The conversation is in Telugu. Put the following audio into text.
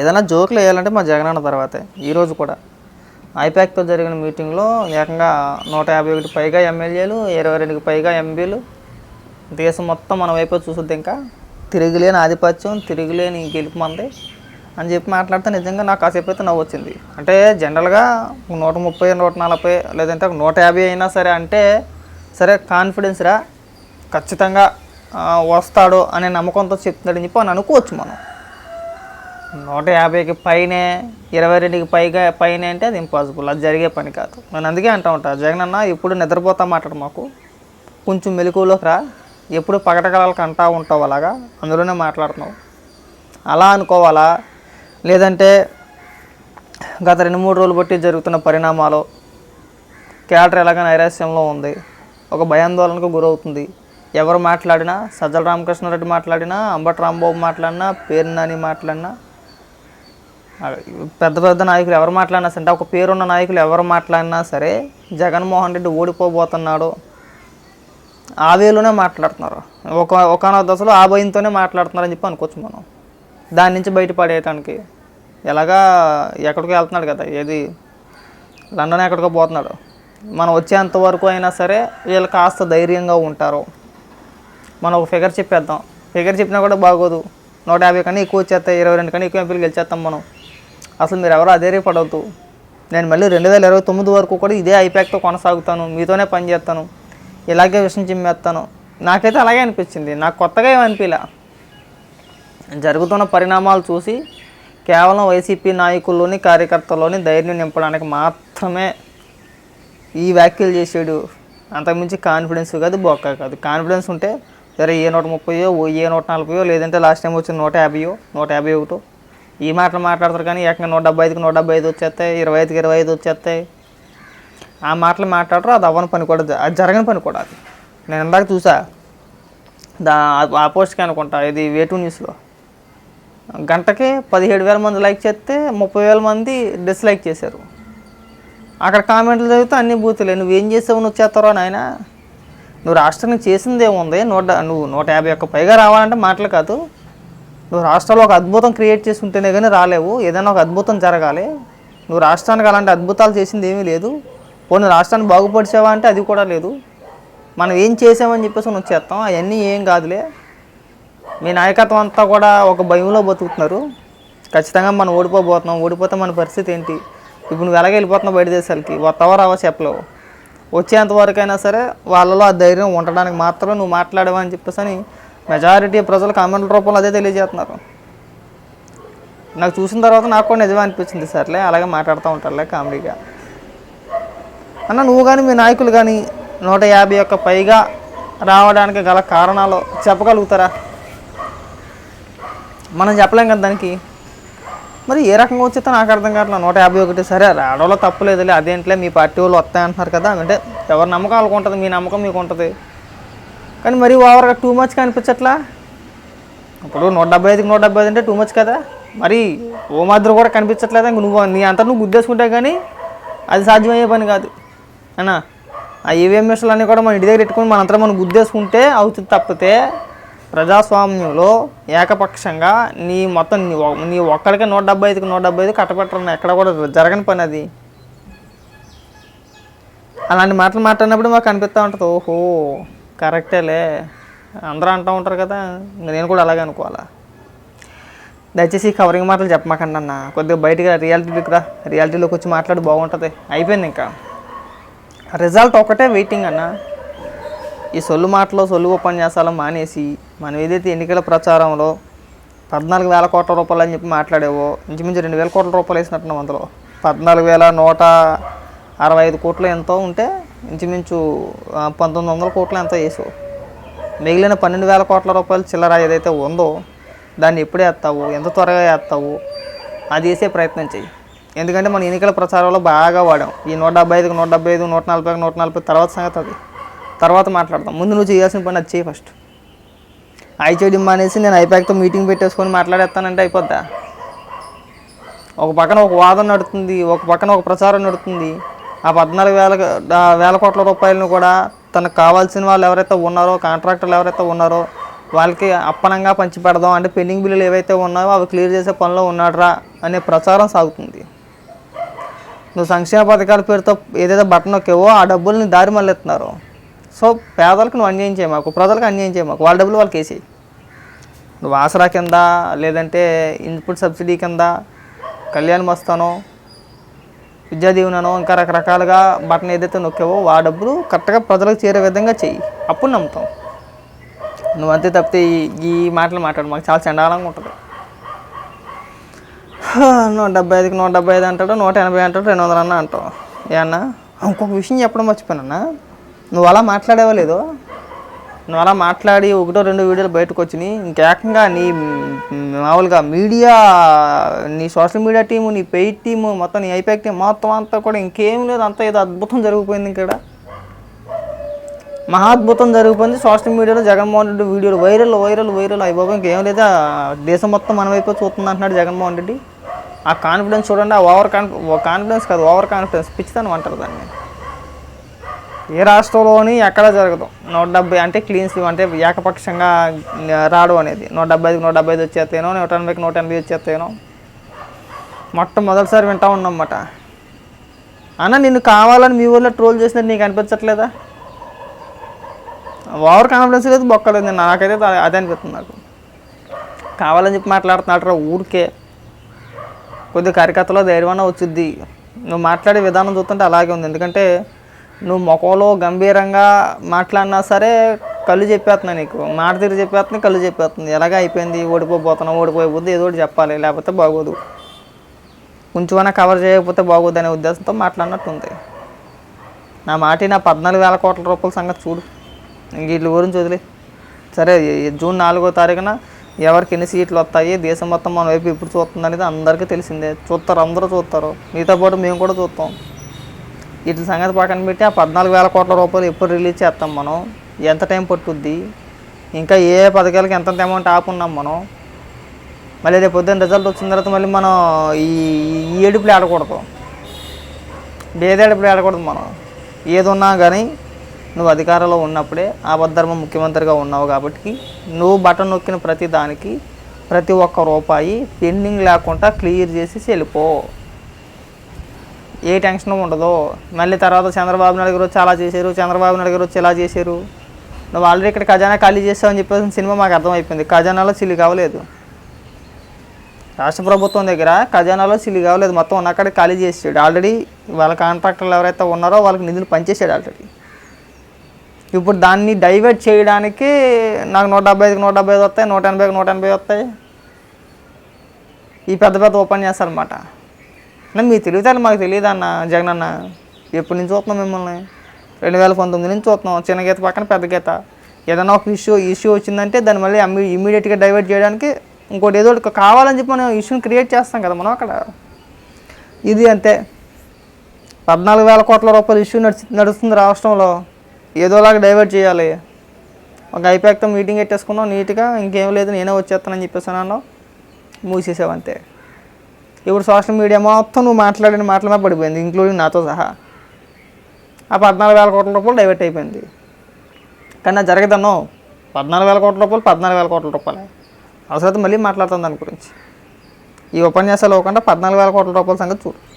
ఏదైనా జోకులు వేయాలంటే మా జగనన్న తర్వాతే ఈరోజు కూడా. ఐపాక్తో జరిగిన మీటింగ్లో ఏకంగా నూట యాభై ఒకటి పైగా ఎమ్మెల్యేలు ఇరవై రెండుకి పైగా ఎంపీలు దేశం మొత్తం మన వైపు చూసుద్ది ఇంకా. తిరిగిలేని ఆధిపత్యం తిరుగులేని గెలుపు మంది అని చెప్పి మాట్లాడితే నిజంగా నాకు కాసేపు అయితే నవ్వు వచ్చింది. అంటే జనరల్గా నూట ముప్పై నూట నలభై లేదంటే ఒక నూట యాభై అయినా సరే అంటే సరే కాన్ఫిడెన్స్ రా ఖచ్చితంగా వస్తాడు అనే నమ్మకంతో చెప్తున్నాడని చెప్పి అని అనుకోవచ్చు మనం. నూట యాభైకి పైనే ఇరవై రెండుకి పైగా పైన అంటే అది ఇంపాసిబుల్ అది జరిగే పని కాదు. నేను అందుకే అంటూ ఉంటా జగన్ అన్న ఎప్పుడు నిద్రపోతా మాట్లాడు మాకు. కొంచెం మెలకువలోకి రా. ఎప్పుడు పగటకలకి అంటా ఉంటావు అలాగా? అందులోనే మాట్లాడుతున్నావు. అలా అనుకోవాలా? లేదంటే గత రెండు మూడు రోజులు బట్టి జరుగుతున్న పరిణామాలు క్యాటర్ ఎలాగ నైరాశ్యంలో ఉంది. ఒక భయాందోళనకు గురవుతుంది. ఎవరు మాట్లాడినా సజ్జల రామకృష్ణారెడ్డి మాట్లాడినా అంబటి రాంబాబు మాట్లాడినా పేరు నాని మాట్లాడినా పెద్ద పెద్ద నాయకులు ఎవరు మాట్లాడినా సరే అంటే ఒక పేరున్న నాయకులు ఎవరు మాట్లాడినా సరే జగన్మోహన్ రెడ్డి ఓడిపోబోతున్నాడు. ఆ వేలోనే మాట్లాడుతున్నారు. ఒక ఒకనొక దశలో ఆ భయంతోనే మాట్లాడుతున్నారని చెప్పి అనుకోవచ్చు మనం. దాని నుంచి బయటపడేయటానికి. ఎలాగా ఎక్కడికో వెళ్తున్నాడు కదా ఏది? లండన్ ఎక్కడికో పోతున్నాడు. మనం వచ్చేంత వరకు అయినా సరే వీళ్ళు కాస్త ధైర్యంగా ఉంటారు. మనం ఒక ఫిగర్ చెప్పేద్దాం. ఫిగర్ చెప్పినా కూడా బాగోదు. నూట యాభై కన్నా ఎక్కువ వచ్చేస్తాయి ఇరవై రెండు కన్నా ఎక్కువ ఎంపీలు గెలిచేస్తాం మనం. అసలు మీరు ఎవరు అధైర్యపడవద్దు. నేను మళ్ళీ రెండు వేల ఇరవై తొమ్మిది వరకు కూడా ఇదే ఐపాక్తో కొనసాగుతాను మీతోనే పని చేస్తాను ఇలాగే విషయం చిమ్మేస్తాను. నాకైతే అలాగే అనిపించింది. నాకు కొత్తగా ఏమనిపించలే జరుగుతున్న పరిణామాలు చూసి కేవలం వైసీపీ నాయకుల్లోని కార్యకర్తల్లోని ధైర్యం నింపడానికి మాత్రమే ఈ వ్యాఖ్యలు చేసాడు. అంతకుమించి కాన్ఫిడెన్స్ కాదు బొక్క కాదు. కాన్ఫిడెన్స్ ఉంటే సరే ఏ నూట ముప్పయో ఏ నూట నలభయో లేదంటే లాస్ట్ టైం వచ్చిన నూట యాభయో నూట యాభై ఒకటో ఈ మాటలు మాట్లాడతారు కానీ ఏకంగా నూట డెబ్బై ఐదుకి నూట డెబ్బై ఐదు వచ్చేస్తాయి ఇరవై ఐదుకి ఇరవై ఐదు వచ్చేస్తాయి. ఆ మాటలు మాట్లాడరు అది అవ్వని పని కూడా అది జరగని పని కూడా అది. నేను ఇందాక చూసా దా ఆ పోస్ట్కి అనుకుంటా ఇది వేటు న్యూస్లో. గంటకి పదిహేడు వేల మంది లైక్ చేస్తే ముప్పై వేల మంది డిస్లైక్ చేశారు. అక్కడ కామెంట్లు చదివితే అన్ని బూతులే నువ్వేం చేసావు నువ్వు చేస్తారో నాయన? నువ్వు రాష్ట్రానికి చేసింది ఏముంది నూట నువ్వు నూట యాభై ఒక్క పైగా రావాలంటే మాటలు కాదు. నువ్వు రాష్ట్రంలో ఒక అద్భుతం క్రియేట్ చేసి ఉంటేనే కానీ రాలేవు. ఏదైనా ఒక అద్భుతం జరగాలి. నువ్వు రాష్ట్రానికి అలాంటి అద్భుతాలు చేసింది ఏమీ లేదు. పోనీ రాష్ట్రాన్ని బాగుపరిచావా అంటే అది కూడా లేదు. మనం ఏం చేసామని చెప్పేసి నువ్వు చేస్తాం అవన్నీ ఏం కాదులే. మీ నాయకత్వం అంతా కూడా ఒక భయంలో బతుకుతున్నారు. ఖచ్చితంగా మనం ఓడిపోబోతున్నాం. ఓడిపోతే మన పరిస్థితి ఏంటి? ఇప్పుడు నువ్వు ఎలాగ వెళ్ళిపోతున్నావు బయట దేశాలకి? వస్తావా రావో చెప్పలేవు. వచ్చేంత వరకైనా సరే వాళ్ళలో ఆ ధైర్యం ఉండడానికి మాత్రమే నువ్వు మాట్లాడవా అని చెప్పేసి అని మెజారిటీ ప్రజలు కామెంట్ల రూపంలో అదే తెలియజేస్తున్నారు. నాకు చూసిన తర్వాత నాకు కూడా నిజమే అనిపించింది సర్లే అలాగే మాట్లాడుతూ ఉంటారులే కామెడీగా. అన్న నువ్వు కానీ మీ నాయకులు కానీ నూట యాభై ఒక్క పైగా రావడానికి గల కారణాలు చెప్పగలుగుతారా? మనం చెప్పలేం కదా దానికి. మరి ఏ రకంగా వచ్చితే నాకు అర్థం కావట్లేదు. నూట యాభై ఒకటి సరే రావడంలో తప్పులేదులే అదేంట్లే మీ పార్టీ వాళ్ళు వస్తాయి అంటున్నారు కదా. అంటే ఎవరి నమ్మకం వాళ్ళకు ఉంటుంది మీ నమ్మకం మీకు ఉంటుంది. కానీ మరీ ఓవర్గా టూ మచ్ కనిపించట్లా? ఇప్పుడు నూట డెబ్బై ఐదుకి నూట డెబ్బై ఐదు అంటే టూ మచ్ కదా? మరి ఓ మాదిరి కూడా కనిపించట్లేదు? ఇంక నువ్వు నీ అంతా నువ్వు గుద్దేసుకుంటే కానీ అది సాధ్యమయ్యే పని కాదు. అన్నా ఆ ఈవీఎం మిషన్లు అన్నీ కూడా మన ఇంటి దగ్గర పెట్టుకుని మనంతా మనం గుద్దేసుకుంటే అవుతుంది తప్పితే ప్రజాస్వామ్యంలో ఏకపక్షంగా నీ మొత్తం నీ నీ ఒక్కడికే నూట డెబ్బై ఐదుకి నూట డెబ్బై ఐదు కట్టబెట్టడం ఎక్కడ కూడా జరగని పని అది. అలాంటి మాటలు మాట్లాడినప్పుడు మాకు అనిపిస్తూ ఉంటుంది ఓహో. కరెక్టేలే. అందరూ అంటూ ఉంటారు కదా నేను కూడా అలాగే అనుకోవాలా? దయచేసి కవరింగ్ మాటలు చెప్పమాకండి అన్న. కొద్దిగా బయటగా రియాలిటీలోకి రా. రియాలిటీలోకి వచ్చి మాట్లాడి బాగుంటుంది. అయిపోయింది ఇంకా. రిజల్ట్ ఒకటే వెయిటింగ్ అన్న. ఈ సొల్లు మాటలు సొల్లు ఉపన్యాసాలు మానేసి మనం ఏదైతే ఎన్నికల ప్రచారంలో పద్నాలుగు వేల కోట్ల రూపాయలు అని చెప్పి మాట్లాడేవో ఇంచుమించు రెండు వేల కోట్ల రూపాయలు వేసినట్టున్నాం అందులో. పద్నాలుగు వేల నూట అరవై ఐదు కోట్లు ఎంతో ఉంటే ఇంచుమించు పంతొమ్మిది వందల కోట్లు ఎంత వేసావు? మిగిలిన పన్నెండు వేల కోట్ల రూపాయలు చిల్లర ఏదైతే ఉందో దాన్ని ఎప్పుడు వేస్తావు? ఎంత త్వరగా వేస్తావు? అది వేసే ప్రయత్నం చేయి ఎందుకంటే మన ఎన్నికల ప్రచారంలో బాగా వాడాం. ఈ నూట డెబ్బై ఐదుకి నూట డెబ్బై ఐదు నూట నలభైకి నూట నలభై తర్వాత సంగతి అది. తర్వాత మాట్లాడతాం ముందు నువ్వు చేయాల్సిన పని అది చేయి ఫస్ట్. ఐచేడి మానేసి నేను ఐపాక్తో మీటింగ్ పెట్టేసుకొని మాట్లాడేస్తానంటే అయిపోద్దా? ఒక పక్కన ఒక వాదన నడుతుంది ఒక పక్కన ఒక ప్రచారం నడుతుంది. ఆ పద్నాలుగు వేల వేల కోట్ల రూపాయలను కూడా తనకు కావాల్సిన వాళ్ళు ఎవరైతే ఉన్నారో కాంట్రాక్టర్లు ఎవరైతే ఉన్నారో వాళ్ళకి అప్పనంగా పంచి పెడదాం అంటే పెండింగ్ బిల్లులు ఏవైతే ఉన్నాయో అవి క్లియర్ చేసే పనిలో ఉన్నాడరా అనే ప్రచారం సాగుతుంది. నువ్వు సంక్షేమ పథకాల పేరుతో ఏదైతే బటన్ నొక్కేవో ఆ డబ్బుల్ని దారి మళ్ళెత్తున్నారు. సో పేదలకు నువ్వు అన్యాయం చేయమాకు ప్రజలకు అన్యాయం చేయమాకు వాళ్ళ డబ్బులు వాళ్ళకి వేసేయి. నువ్వు ఆసరా కింద లేదంటే ఇన్పుట్ సబ్సిడీ కింద కళ్యాణ మస్తానో విద్యా దీవెననో ఇంకా రకరకాలుగా బటన్ ఏదైతే నొక్కావో ఆ డబ్బులు కరెక్ట్గా ప్రజలకు చేరే విధంగా చెయ్యి. అప్పుడు నమ్ముతాం. నువ్వు అంతే తప్పితే ఈ మాటలు మాట్లాడు. మాకు చాలా చండాలంగా ఉంటుంది. నూట డెబ్బై ఐదుకి నూట డెబ్బై ఐదు అంటాడు నూట ఎనభై అంటాడు రెండు వందలు అన్న అంటావు ఏమన్నా ఇంకొక విషయం చెప్పడం మర్చిపోయానన్నా. నువ్వు అలా మాట్లాడేవా లేదో నువ్వు అలా మాట్లాడి ఒకటో రెండు వీడియోలు బయటకు వచ్చినాయి. ఇంకేకంగా నీ మామూలుగా మీడియా నీ సోషల్ మీడియా టీము నీ పెయిడ్ టీము మొత్తం నీ ఐపాక్ టీం మొత్తం అంతా కూడా ఇంకేం లేదు. అంతా ఏదో అద్భుతం జరిగిపోయింది ఇక్కడ. మహాద్భుతం జరిగిపోయింది. సోషల్ మీడియాలో జగన్మోహన్ రెడ్డి వీడియోలు వైరల్ వైరల్ వైరల్ అయిపోగా ఇంకేం లేదా. దేశం మొత్తం మన వైపు చూస్తుంది అంటున్నాడు జగన్మోహన్ రెడ్డి. ఆ కాన్ఫిడెన్స్ చూడండి. ఆ ఓవర్ కాన్ఫి కాన్ఫిడెన్స్ కాదు ఓవర్ కాన్ఫిడెన్స్ పిచ్చితనం అంటారు దాన్ని. ఏ రాష్ట్రంలోని ఎక్కడ జరగదు. నూట డెబ్బై అంటే క్లీన్ స్లీవ్ అంటే ఏకపక్షంగా రావడం అనేది. నూట డెబ్బై ఐదుకి నూట డెబ్బై ఐదు వచ్చేస్తాయనో నూట ఎనభైకి నూట ఎనభై వచ్చేస్తాయనో. మొట్టమొదటిసారి వింటా ఉన్నమాట. అన్న నిన్ను కావాలని మీ ఊళ్ళో ట్రోల్ చేసినట్టు నీకు అనిపించట్లేదా? ఓవర్ కాన్ఫిడెన్స్ లేదు బొక్కలేదు నేను నాకైతే అదే- అనిపిస్తుంది నాకు. కావాలని చెప్పి మాట్లాడుతున్నాడు రా ఊరికే. కొద్దిగా కార్యకర్తలో ధైర్యమైన వచ్చింది నువ్వు మాట్లాడే విధానం చూస్తుంటే అలాగే ఉంది. ఎందుకంటే నువ్వు ముఖంలో గంభీరంగా మాట్లాడినా సరే కళ్ళు చెప్పేస్తున్నా నీకు. మాట తీరు చెప్పేస్తుంది కళ్ళు చెప్పేస్తుంది. ఎలాగ అయిపోయింది? ఓడిపోతున్నావు ఓడిపోయిపోద్ది ఏదో ఒకటి చెప్పాలి. లేకపోతే బాగోదు. కొంచెమైనా కవర్ చేయకపోతే బాగోదు అనే ఉద్దేశంతో మాట్లాడినట్టుంది. నా మాట నా పద్నాలుగు వేల కోట్ల రూపాయల సంగతి చూడు. వీళ్ళ వీటి గురించి వదిలే. సరే జూన్ నాలుగో తారీఖున ఎవరికి ఎన్ని సీట్లు వస్తాయి? దేశం మొత్తం మన వైపు ఎప్పుడు చూస్తుంది అనేది అందరికీ తెలిసిందే. చూస్తారు అందరూ చూస్తారు. మీతో పాటు మేము కూడా చూస్తాం. వీటి సంగతి పక్కన పెట్టి ఆ పద్నాలుగు వేల కోట్ల రూపాయలు ఎప్పుడు రిలీజ్ చేస్తాం మనం? ఎంత టైం పట్టుద్ది? ఇంకా ఏ పథకాలకి ఎంతంత అమౌంట్ ఆపున్నాం మనం? మళ్ళీ రేపు పొద్దున్న రిజల్ట్ వచ్చిన తర్వాత మళ్ళీ మనం ఈ ఈ ఏడుపులు ఆడకూడదు. ఏదేడుపులు ఆడకూడదు మనం. ఏదున్నా కానీ నువ్వు అధికారంలో ఉన్నప్పుడే ఆపద్ధర్మ ముఖ్యమంత్రిగా ఉన్నావు కాబట్టి నువ్వు బటన్ నొక్కిన ప్రతి దానికి ప్రతి ఒక్క రూపాయి పెండింగ్ లేకుండా క్లియర్ చేసి వెళ్ళిపో. ఏ టెన్షన్ ఉండదు. మళ్ళీ తర్వాత చంద్రబాబు నాయుడు గారు వచ్చి అలా చేశారు చంద్రబాబు నాయుడు గారు వచ్చి ఇలా చేశారు. నువ్వు ఆల్రెడీ ఇక్కడ ఖజానా ఖాళీ చేసావని చెప్పేసి సినిమా మాకు అర్థమైపోయింది. ఖజానాలో చిల్లి కావలేదు. రాష్ట్ర ప్రభుత్వం దగ్గర ఖజానాలో చిల్లి కావలేదు. మొత్తం ఉన్న అక్కడ ఖాళీ చేసాడు ఆల్రెడీ వాళ్ళ కాంట్రాక్టర్లు ఎవరైతే ఉన్నారో వాళ్ళకి నిధులు పనిచేసాడు ఆల్రెడీ ఇప్పుడు దాన్ని డైవర్ట్ చేయడానికి నాకు నూట డెబ్బై ఐదుకి నూట డెబ్బై ఐదు వస్తాయి నూట ఎనభైకి నూట ఎనభై వస్తాయి. ఈ పెద్ద పెద్ద ఉపన్యాసాలు అనమాట అన్న మీ తెలివితేటలు మాకు తెలియదు అన్న జగన్ అన్న. ఎప్పటి నుంచి చూస్తున్నాం మిమ్మల్ని? రెండు వేల పంతొమ్మిది నుంచి చూస్తున్నాం చిన్న గీత పక్కన పెద్ద గీత. ఏదైనా ఒక ఇష్యూ ఇష్యూ వచ్చిందంటే దాన్ని మళ్ళీ అమ్మి ఇమీడియట్గా డైవర్ట్ చేయడానికి ఇంకోటి ఏదో ఒకటి కావాలని చెప్పి మనం ఇష్యూని క్రియేట్ చేస్తాం కదా మనం అక్కడ. ఇది అంతే. పద్నాలుగు వేల కోట్ల రూపాయల ఇష్యూ నడిచి నడుస్తుంది రాష్ట్రంలో. ఏదోలాగా డైవర్ట్ చేయాలి. ఒక ఐపాక్తో మీటింగ్ పెట్టేసుకున్నాం నీట్గా ఇంకేం లేదు నేనే వచ్చేస్తానని చెప్పేసి అన్నాను మూసేసావు అంతే. ఇప్పుడు సోషల్ మీడియా మొత్తం నువ్వు మాట్లాడిన మాటలమే పడిపోయింది ఇంక్లూడింగ్ నాతో సహా. ఆ పద్నాలుగు వేల కోట్ల రూపాయలు డైవర్ట్ అయిపోయింది. కానీ అది జరగదన్నో? పద్నాలుగు వేల కోట్ల రూపాయలు పద్నాలుగు వేల కోట్ల రూపాయలు. అవసరమైతే మళ్ళీ మాట్లాడుతాను దాని గురించి. ఈ ఉపన్యాసాలు ఇవ్వకుండా పద్నాలుగు వేల కోట్ల రూపాయల సంగతి చూడు.